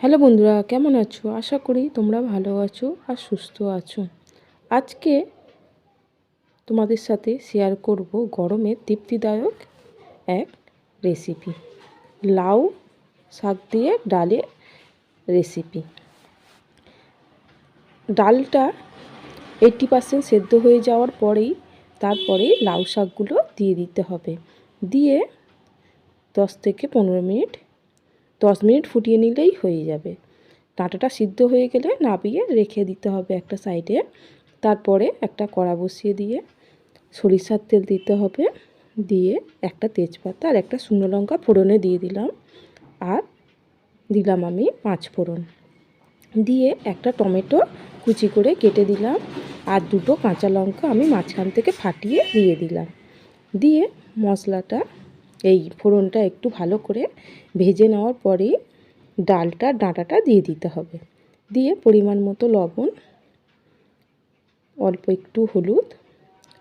Hello বন্ধুরা, কেমন আছো? আশা করি তোমরা ভালো আছো আর সুস্থ আছো। আজকে তোমাদের সাথে শেয়ার করব গরমের তৃপ্তিদায়ক এক রেসিপি লাউ, শাক দিয়ে ডালের রেসিপি ডালটা এইটটি পার্সেন্ট সেদ্ধ হয়ে যাওয়ার পরেই তারপরে লাউ শাকগুলো দিয়ে দিতে হবে। দিয়ে দশ থেকে পনেরো মিনিট দশ মিনিট ফুটিয়ে নিলেই হয়ে যাবে। ডাঁটাটা সিদ্ধ হয়ে গেলে নাবিয়ে রেখে দিতে হবে একটা সাইডে। তারপরে একটা কড়া বসিয়ে দিয়ে সরিষার তেল দিতে হবে। দিয়ে একটা তেজপাতা আর একটা শুকনো লঙ্কা ফোড়নে দিয়ে দিলাম। আর দিলাম আমি পাঁচ ফোড়ন। দিয়ে একটা টমেটো কুচি করে কেটে দিলাম। আর দুটো কাঁচা লঙ্কা আমি মাঝখান থেকে ফাটিয়ে দিয়ে দিলাম। দিয়ে মশলাটা এই ফোড়নটা একটু ভালো করে ভেজে নেওয়ার পরেই ডালটা, ডাঁটাটা দিয়ে দিতে হবে। দিয়ে পরিমাণ মতো লবণ, অল্প একটু হলুদ,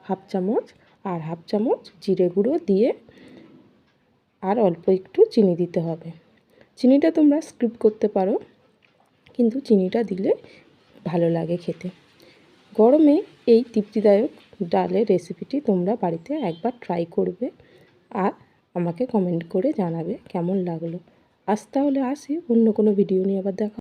হাফ চামচ আর হাফ চামচ জিরে গুঁড়ো দিয়ে আর অল্প একটু চিনি দিতে হবে। চিনিটা তোমরা স্কিপ করতে পারো, কিন্তু চিনিটা দিলে ভালো লাগে খেতে। গরমে এই তৃপ্তিদায়ক ডালের রেসিপিটি তোমরা বাড়িতে একবার ট্রাই করবে। আর আমাকে কমেন্ট করে জানাবে কেমন লাগল। আজ তাহলে আসি, অন্য কোনো ভিডিও নিয়ে আবার দেখা